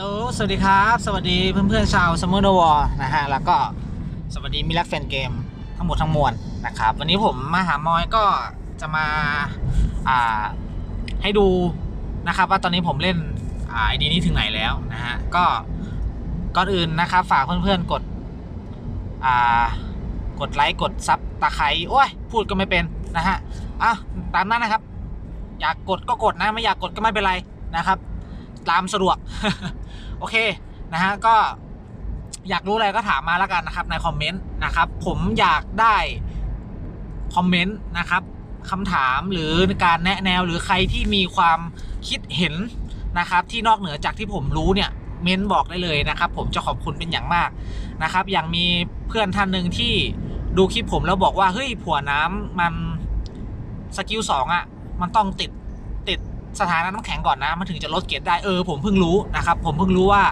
ลสวัสดีครับ สวัสดีเพื่อนๆชาวซัมเมอร์ดวอนะฮะ แล้วก็สวัสดีมิลักแฟนเกมทั้งหมดทั้งมวลนะครับ วันนี้ผมมาหามอยก็จะมาอ่าให้ดูนะครับว่าตอนนี้ผมเล่นอ่าไอดีนี้ถึงไหนแล้วนะฮะ ก็ก่อนอื่นนะครับ ฝากเพื่อนๆกดอ่ากดไลค์กดซับตะไคร้โอ้ยพูดก็ไม่เป็นนะฮะอะตามนั้นนะครับ อยากกดก็กดนะ ไม่อยากกดก็ไม่เป็นไรนะครับตามสะดวก โอเคนะฮะก็อยากรู้อะไรก็ถามมาแล้วกันนะครับในคอมเมนต์นะครับผมอยากได้คอมเมนต์นะครับคำถามหรือการแนะแนวหรือใครที่มีความคิดเห็นนะครับ ที่นอกเหนือจากที่ผมรู้เนี่ยเม้นบอกได้เลยนะครับ ผมจะขอบคุณเป็นอย่างมากนะครับ อย่างมีเพื่อนท่านหนึ่งที่ดูคลิปผมแล้วบอกว่าเฮ้ยผัวน้ำมันสกิลสองอะ มันต้องติด สถานะน้ำแข็งก่อนนะมันถึงจะลดเกรดได้เออผมเพิ่งรู้นะครับผมเพิ่งรู้ว่า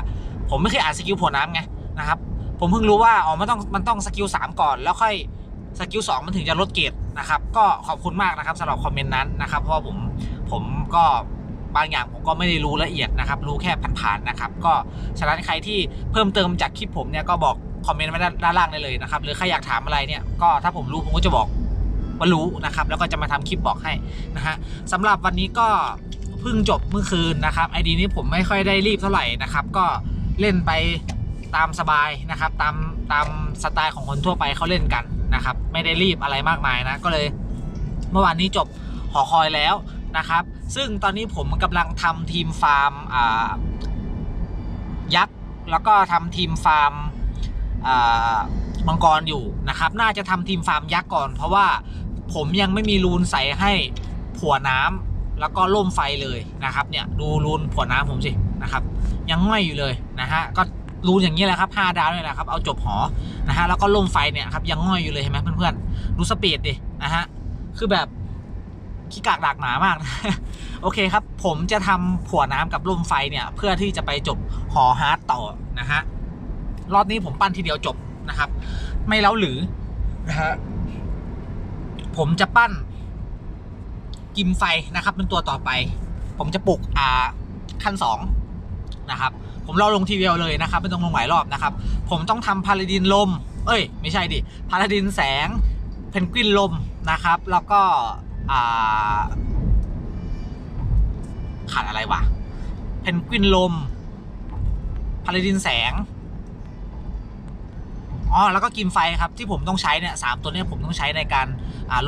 ผมไม่เคยอ่านสกิลผัวน้ำไงนะครับผมเพิ่งรู้ว่าอ๋อมันต้องมันต้องสกิลสามก่อนแล้วค่อยสกิลสองมันถึงจะลดเกรดนะครับก็ขอบคุณมากนะครับสำหรับคอมเมนต์นั้นนะครับเพราะว่าผมผมก็บางอย่างผมก็ไม่ได้รู้ละเอียดนะครับ รู้แค่ผ่านๆนะครับ ก็ฉะนั้นใครที่เพิ่มเติมจากคลิปผมเนี่ยก็บอกคอมเมนต์ไว้ด้านล่างได้เลยนะครับ หรือใครอยากถามอะไรเนี่ยก็ถ้าผมรู้ผมก็จะบอกว่ารู้นะครับ แล้วก็จะมาทำคลิปบอกให้นะฮะสำหรับวันนี้ก็ เพิ่งจบเมื่อคืนนะครับไอดีนี้ผมไม่ค่อยได้รีบเท่าไหร่นะครับ ก็เล่นไปตามสบายนะครับ ตามตามสไตล์ของคนทั่วไปเขาเล่นกันนะครับ ไม่ได้รีบอะไรมากมายนะก็เลย เมื่อวานนี้จบหอคอยแล้วนะครับ ซึ่งตอนนี้ผมกำลังทำทีมฟาร์มยักษ์แล้วก็ทำทีมฟาร์มมังกรอยู่นะครับ น่าจะทำทีมฟาร์มยักษ์ก่อน เพราะว่าผมยังไม่มีรูนใส่ให้ผัวน้ำ แล้วก็ล่มไฟเลยนะครับเนี่ยดูรูนผัวน้ำผมสินะครับ ยังง่อยอยู่เลยนะฮะก็รูนอย่างนี้แหละครับ5ดาวนี่แหละครับเอาจบหอนะฮะแล้วก็ล่มไฟเนี่ยครับยังง่อยอยู่เลยเห็นไหมเพื่อนๆดูสปีดดินะฮะคือแบบขี้กากดากหนามากโอเคครับ ผมจะทำผัวน้ำกับล่มไฟเนี่ยเพื่อที่จะไปจบหอฮาร์ดต่อนะฮะรอบนี้ผมปั้นทีเดียวจบนะครับ ไม่เล้าหรือนะฮะผมจะปั้น กิมไฟนะครับ เป็นตัวต่อไป ผมจะปลุกอ่าขั้นสองนะครับ ผมรอลงทีเดียวเลยนะครับไม่ต้องลงหลายรอบนะครับ ผมต้องทำพาราดินลม เอ้ย ไม่ใช่ดิพาราดินแสงเพนกวินลมนะครับ แล้วก็อ่าขาดอะไรวะเพนกวินลมพาราดินแสงอ๋อแล้วก็กิมไฟครับที่ผมต้องใช้เนี่ยสามตัวเนี้ผมต้องใช้ในการ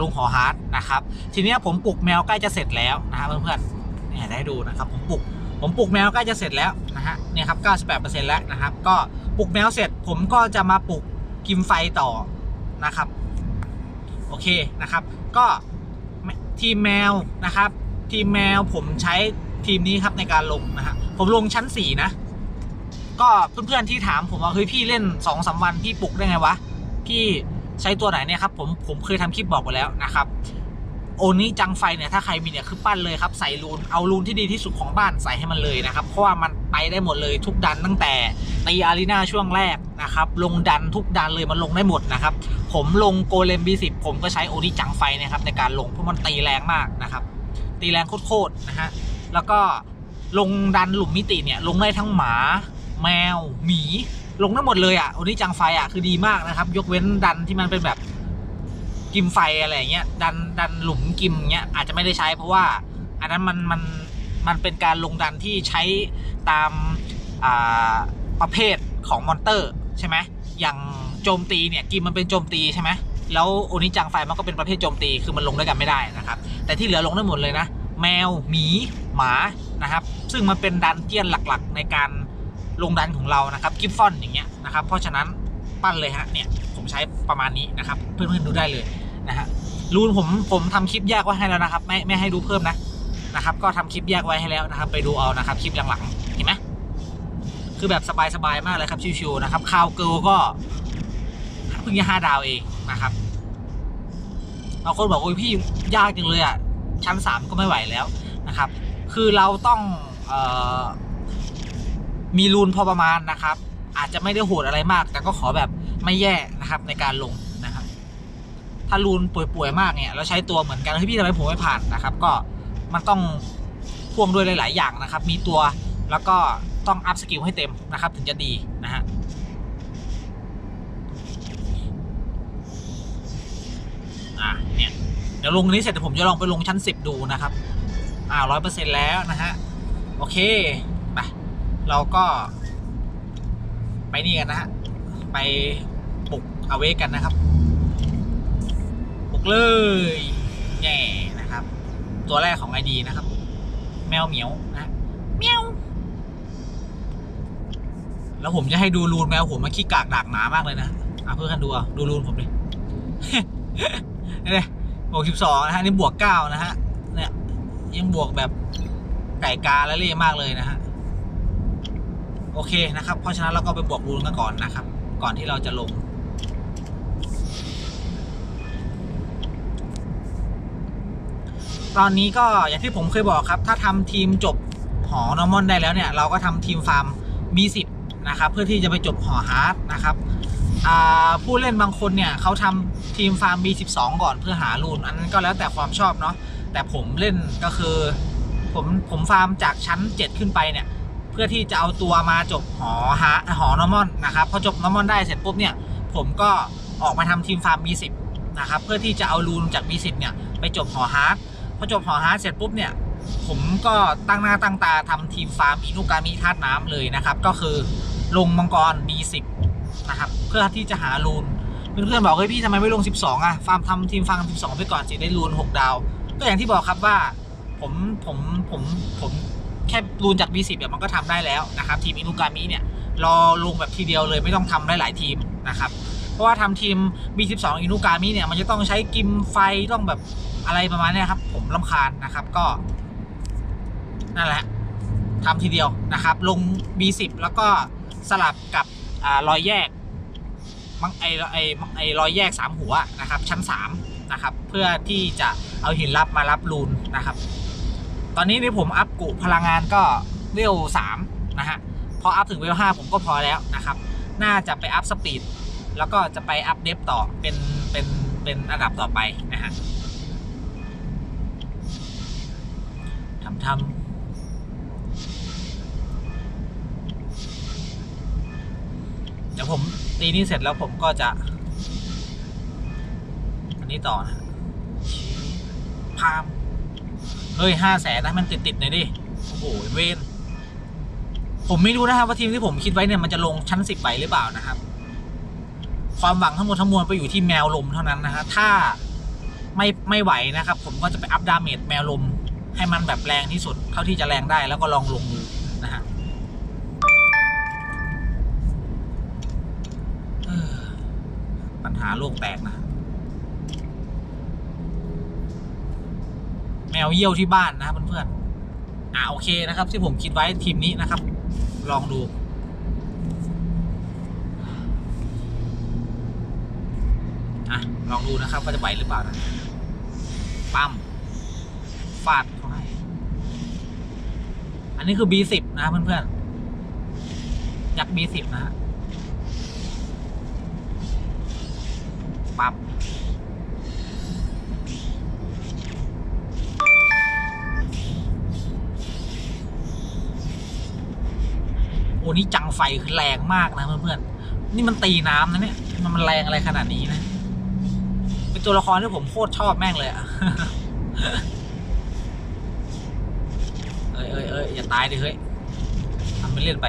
ลุงหอฮาร์ดนะครับ ทีนี้ผมปลุกแมวใกล้จะเสร็จแล้วนะครับเพื่อนๆเนี่ยได้ดูนะครับผมปลุกผมปลุกแมวใกล้จะเสร็จแล้วนะฮะเนี่ยครับ 98%แล้วนะครับ ก็ปลุกแมวเสร็จ ผมก็จะมาปลุกกิมไฟต่อนะครับ โอเคนะครับ ก็ทีมแมวนะครับ ทีมแมวผมใช้ทีมนี้ครับในการลงนะฮะผมลงชั้นสี่นะ ก็เพื่อนๆที่ถามผมว่าเฮ้ยพี่เล่นสองสาวันพี่ปลุกได้ไงวะ พี่ ใช้ตัวไหนเนี่ยครับผมผมเคยทำคลิปบอกไปแล้วนะครับโอนี้จังไฟเนี่ยถ้าใครมีเนี่ยคือปั้นเลยครับใส่รูนเอารูนที่ดีที่สุดของบ้านใส่ให้มันเลยนะครับเพราะว่ามันไปได้หมดเลยทุกดันตั้งแต่ตีอารีนาช่วงแรกนะครับลงดันทุกดันเลยมันลงได้หมดนะครับผมลงโกเลมบีสิผมก็ใช้โอนิจังไฟนะครับในการลงเพราะมันตีแรงมากนะครับตีแรงโคตรๆนะฮะแล้วก็ลงดันหลุมมิติเนี่ยลงได้ทั้งหมา แมวหมี ลงได้หมดเลยอะโอนิจังไฟอะคือดีมากนะครับ ยกเว้นดันที่มันเป็นแบบกิมไฟอะไรเงี้ยดันดันหลุมกิมเงี้ยอาจจะไม่ได้ใช้เพราะว่า อันนั้นมันมันมันเป็นการลงดันที่ใช้ตามาประเภทของมอนเตอร์ใช่ไหมอย่างโจมตีเนี่ยกิมมันเป็นโจมตีใช่ไหมแล้วโอนิจังไฟมันก็เป็นประเภทโจมตีคือมันลงด้วยกันไม่ได้นะครับ แต่ที่เหลือลงได้หมดเลยนะ แมวหมีหมานะครับ ซึ่งมันเป็นดันเจียนหลักๆในการ ลงดันของเรานะครับกิฟฟอนอย่างเงี้ยนะครับเพราะฉะนั้นปั้นเลยฮะเนี่ยผมใช้ประมาณนี้นะครับ เพื่อนๆดูได้เลยนะฮะรูนผมผมทำคลิปแยกไว้ให้แล้วนะครับ ไม่ไม่ให้ดูเพิ่มนะนะครับ ก็ทำคลิปแยกไว้ให้แล้วนะครับ ไปดูเอานะครับคลิปหลังๆเห็นไหมคือแบบสบายๆมากเลยครับชิวๆนะครับคาวเกิลก็เพิ่งจะห้าดาวเองนะครับบางคนบอกโอ้ยพี่ยากจังเลยอะชั้นสามก็ไม่ไหวแล้วนะครับ คือเราต้องเออ มีรูนพอประมาณนะครับ อาจจะไม่ได้โหดอะไรมาก แต่ก็ขอแบบไม่แย่นะครับในการลงนะครับ ถ้ารูนป่วยๆมากเนี่ยเราใช้ตัวเหมือนกันเฮ้ยพี่ทำไมผมไม่ผ่านนะครับ ก็มันต้องพ่วงด้วยหลาย ๆ อย่างนะครับ มีตัวแล้วก็ต้องอัพสกิลให้เต็มนะครับ ถึงจะดีนะฮะอะเนี่ยเดี๋ยวลงนี้เสร็จเดี๋ยวผมจะลองไปลงชั้นสิบดูนะครับอ่าร้อยเปอร์เซ็นต์แล้วนะฮะ โอเค เราก็ ไปนี่กันนะฮะ ไปปลุกเอาเวกันนะครับปลุกเลยแย่นะครับ ตัวแรกของไอดีนะครับ แมวเหมียวนะเมียวแล้วผมจะให้ดูรูนแมวผมมันขี้กากดากหนามากเลยนะอะเพื่อนดูอะดูรูนผมดิเนี่ยบวกสิบสองนะฮะนี่บวกเก้านะฮะเนี่ยยังบวกแบบไก่กาและเล่มากเลยนะฮะ โอเคนะครับ เพราะฉะนั้นเราก็ไปบวกรูนกันก่อนนะครับ ก่อนที่เราจะลง ตอนนี้ก็อย่างที่ผมเคยบอกครับ ถ้าทำทีมจบหอนอร์มอนได้แล้วเนี่ย เราก็ทำทีมฟาร์ม B10 นะครับ เพื่อที่จะไปจบหอฮาร์ดนะครับผู้เล่นบางคนเนี่ยเขาทำทีมฟาร์ม B12 ก่อนเพื่อหารูนอันนั้นก็แล้วแต่ความชอบเนาะแต่ผมเล่นก็คือ ผมผมฟาร์มจากชั้น 7 ขึ้นไปเนี่ย พื่อที่จะเอาตัวมาจบหอฮาหอนอมอนนะครับพอจบนอมอนได้เสร็จปุ๊บเนี่ยผมก็ออกมาทำทีมฟาร์ม B10 นะครับเพื่อที่จะเอารูนจาก B10 เนี่ยไปจบหอฮาร์ดพอจบหอฮาร์ดเสร็จปุ๊บเนี่ยผมก็ตั้งหน้าตั้งตาทำทีมฟาร์มอินุกามิธาตุน้ำเลยนะครับก็คือลงมังกร B10 นะครับเพื่อที่จะหารูนเพื่อนๆบอกเฮ้ยพี่ทำไมไม่ลง 12อะฟาร์มทำทีมฟาร์ม12 ไปก่อนสิได้รูน 6 ดาว ก็อย่างที่บอกครับว่าผมผมผมผม แค่รูนจาก B10 เนี่ยมันก็ทำได้แล้วนะครับทีมอินุกามิเนี่ยรอลงแบบทีเดียวเลยไม่ต้องทำได้หลายทีมนะครับเพราะว่าทำทีม B12 อินุกามิเนี่ยมันจะต้องใช้กิมไฟต้องแบบอะไรประมาณนี้ครับ ผมลำคาญนะครับก็นั่นแหละทำทีเดียวนะครับ ลง B10 แล้วก็สลับกับอรอยแยกมังไอไอไอรอยแยกสามหัวนะครับ ชั้น 3 นะครับ เพื่อที่จะเอาหินลับมารับรูนนะครับ ตอนนี้ที่ผมอัพกุพลังงานก็เวลสามนะฮะ พออัพถึงเวลห้าผมก็พอแล้วนะครับ น่าจะไปอัพสปีด แล้วก็จะไปอัพเดฟต่อเป็นเป็นเป็นอันดับต่อไปนะฮะทำทำเดี๋ยวผมตีนี้เสร็จแล้วผมก็จะ อันนี้ต่อนะพาม เฮ้ยห้าแสนนะมันติดติดๆหน่อยดิ โอ้โหเวนผมไม่รู้นะครับว่าทีมที่ผมคิดไว้เนี่ยมันจะลงชั้นสิบไปหรือเปล่านะครับ ความหวังทั้งหมดทั้งมวลไปอยู่ที่แมวลมเท่านั้นนะฮะถ้าไม่ไม่ไหวนะครับ ผมก็จะไปอัพดาเมจแมวลม ให้มันแบบแรงที่สุดเท่าที่จะแรงได้แล้วก็ลองลงดูนะฮะปัญหาโลกแตกนะ แมวเยี่ยวที่บ้านนะครับเพื่อนๆอ่าโอเคนะครับ ที่ผมคิดไว้ทีมนี้นะครับ ลองดูอะลองดูนะครับว่าจะไหวหรือเปล่านะปั๊มฟาดเขาให้อันนี้คือ B10 นะเพื่อนๆยักษ์ B10 นะฮะปั๊บ อ้นี่จังไฟคือแรงมากนะเพื่อนๆนี่มันตีน้ำนะเนี่ยมันแรงอะไรขนาดนี้นะ เป็นตัวละครที่ผมโคตรชอบแม่งเลยอะเอ้ยเอ้ยเอ้ยอย่าตายดิเฮ้ยทำไปเล่นไป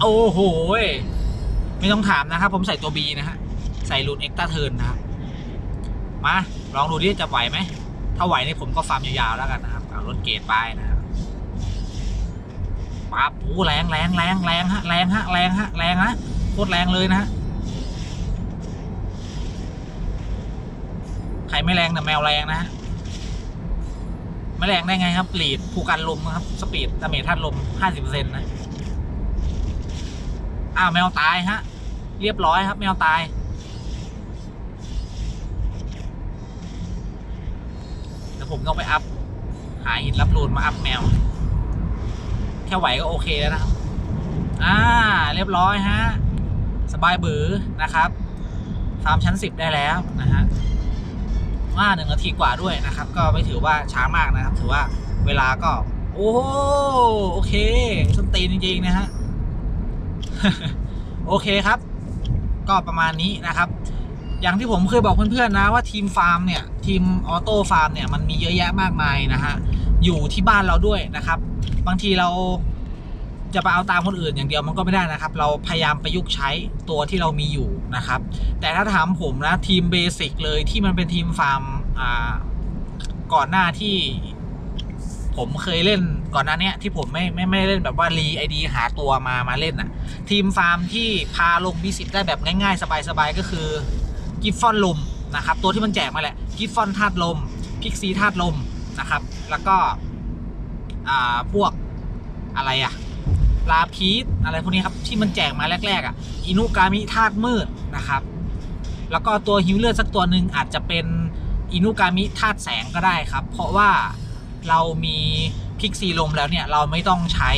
โอ้โหยไม่ต้องถามนะครับ ผมใส่ตัวบีนะฮะ ใส่รูนเอ็กตาเทิร์นนะครับ มา ลองดูดิจะไหวไหม ถ้าไหวนี่ผมก็ฟาร์มยาวๆแล้วกันนะครับเอารถเกรดไปนะ ปั๊บโอ้แรงแรงแรงแรงฮะแรงฮะแรงฮะแรงฮะโคตรแรงเลยนะฮะใครไม่แรงแต่แมวแรงนะฮะไม่แรงได้ไงครับปลีดผูกกันลมครับ สปีดดาเมจท่านลมห้าสิบเปอร์เซ็นต์นะ อ้าวแมวตายฮะ เรียบร้อยครับ แมวตาย เดี๋ยวผมต้องไปอัพ หาหินรับรูนมาอัพแมว แค่ไหวก็โอเคแล้วนะครับ อ่า เรียบร้อยฮะ สบายบือนะครับฟาร์มชั้นสิบได้แล้วนะฮะว่าหนึ่งนาทีกว่าด้วยนะครับ ก็ไม่ถือว่าช้ามากนะครับ ถือว่าเวลาก็ โอ้โอเคส้นตีนจริงๆนะฮะ โอเคครับ ก็ประมาณนี้นะครับ อย่างที่ผมเคยบอกเพื่อนๆนะว่าทีมฟาร์มเนี่ย ทีมออโต้ฟาร์มเนี่ยมันมีเยอะแยะมากมายนะฮะ อยู่ที่บ้านเราด้วยนะครับ บางทีเราจะไปเอาตามคนอื่นอย่างเดียวมันก็ไม่ได้นะครับ เราพยายามประยุกต์ใช้ตัวที่เรามีอยู่นะครับ แต่ถ้าถามผมนะทีมเบสิกเลยที่มันเป็นทีมฟาร์มก่อนหน้าที่ผมเคยเล่นก่อนหน้านี้ที่ผมไม่ไม่ไม่ได้เล่นแบบว่ารีไอดีหาตัวมามาเล่นน่ะ ทีมฟาร์มที่พาลงบีสิบได้แบบง่ายๆ สบายๆ ก็คือกิฟฟอนลมนะครับ ตัวที่มันแจกมาแหละกิฟฟอนธาตุลมพิกซีธาตุลม นะครับ แล้วก็พวกอะไรอะลาพีสอะไรพวกนี้ครับ ที่มันแจกมาแรกๆอะอินุกามิธาตุมืดนะครับ แล้วก็ตัวฮิวเลือดสักตัวหนึ่งอาจจะเป็นอินุกามิธาตุแสงก็ได้ครับ เพราะว่าเรามีพิกซีลมแล้วเนี่ยเราไม่ต้องใช้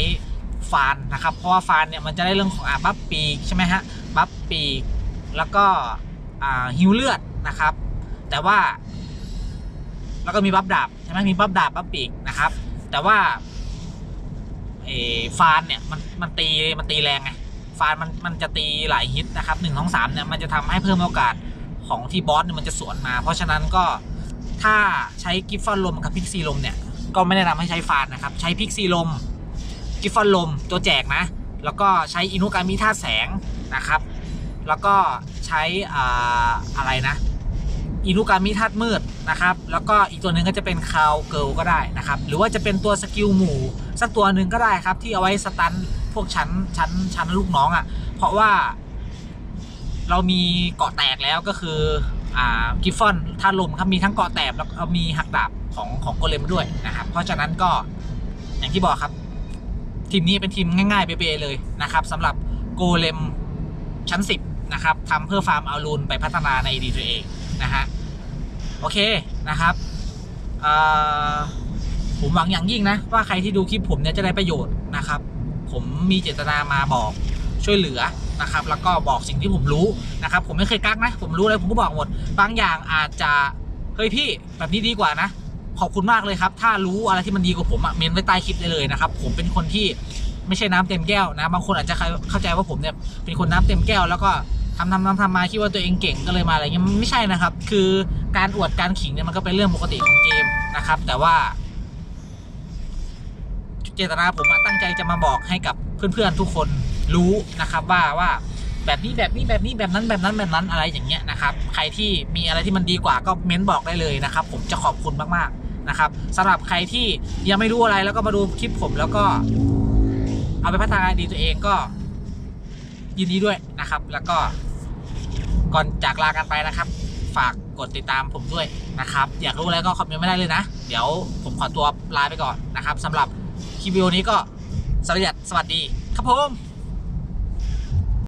ฟานนะครับ เพราะว่าฟานเนี่ยมันจะได้เรื่องของอ่าบัฟปีกใช่ไหมฮะบัฟปีกแล้วก็ฮิวเลือดนะครับ แต่ว่า แล้วก็มีบัฟดาบใช่ไหมมีบัฟดาบบัฟปีกนะครับ แต่ว่าเอฟานเนี่ยมันมันตีมันตีแรงไงฟานมันมันจะตีหลายฮิตนะครับหนึ่งสองสามเนี่ยมันจะทำให้เพิ่มโอกาสของที่บอสเนี่ยมันจะสวนมา เพราะฉะนั้นก็ถ้าใช้กิฟฟอนลมกับพิกซีลมเนี่ยก็ไม่แนะนำให้ใช้ฟานนะครับ ใช้พิกซีลมกิฟฟอนลมตัวแจกนะ แล้วก็ใช้อินุกามิท่าตุแสงนะครับ แล้วก็ใช้อ่าอะไรนะ อินุกามิธาตุมืดนะครับแล้วก็อีกตัวหนึ่งก็จะเป็นคาวเกิลก็ได้นะครับหรือว่าจะเป็นตัวสกิลหมู่สักตัวหนึ่งก็ได้ครับ ที่เอาไว้สตันพวกชั้นชั้นชั้นลูกน้องอะ่ะเพราะว่า เรามีเกาะแตกแล้วก็คืออ่ากิฟฟอนธาตุลมครับมีทั้งเกาะแตกแล้วก็มีหักดาบของของโกเลมด้วยนะครับเพราะฉะนั้นก็อย่างที่บอกครับ ทีมนี้เป็นทีมง่ายๆเป๊ะๆเลยนะครับสำหรับโกเลมชั้น 10นะครับทำเพื่อฟาร์มเอาลูนไปพัฒนาในดีตัวเอง นะฮะโอเคนะครับผมหวังอย่างยิ่งนะ ว่าใครที่ดูคลิปผมเนี่ยจะได้ประโยชน์นะครับ ผมมีเจตนามาบอกช่วยเหลือนะครับ แล้วก็บอกสิ่งที่ผมรู้นะครับ ผมไม่เคยกักนะ ผมรู้อะไรผมก็บอกหมด บางอย่างอาจจะเฮ้ยพี่แบบนี้ดีกว่านะ ขอบคุณมากเลยครับ ถ้ารู้อะไรที่มันดีกว่าผมอะเมนไว้ใต้คลิปได้เลยนะครับ ผมเป็นคนที่ไม่ใช่น้ำเต็มแก้วนะ บางคนอาจจะเข้าใจว่าผมเนี่ยเป็นคนน้ำเต็มแก้วแล้วก็ำทำทำทำมาคิดว่าตัวเองเก่งก็เลยมาอะไรเงี้ยมันไม่ใช่นะครับ คือการอวดการขิงเนี่ยมันก็เป็นเรื่องปกติของเกมนะครับ แต่ว่า เจตนาผมตั้งใจจะมาบอกให้กับเพื่อนๆทุกคนรู้นะครับว่าว่าแบบนี้แบบนี้แบบนี้แบบนั้นแบบนั้นแบบนั้นอะไรอย่างเงี้ยนะครับ ใครที่มีอะไรที่มันดีกว่าก็เม้นบอกได้เลยนะครับ ผมจะขอบคุณมากๆนะครับสำหรับใครที่ยังไม่รู้อะไรแล้วก็มาดูคลิปผมแล้วก็ เอาไปพัฒนาดีตัวเองก็ยินดีด้วยนะครับ แล้วก็ ก่อนจากลากันไปนะครับ ฝากกดติดตามผมด้วยนะครับ อยากรู้อะไรก็คอมเมนต์ไม่ได้เลยนะ เดี๋ยวผมขอตัวลาไปก่อนนะครับสำหรับคลิปวิดีโอนี้ก็สวัสดีสวัสดีครับผม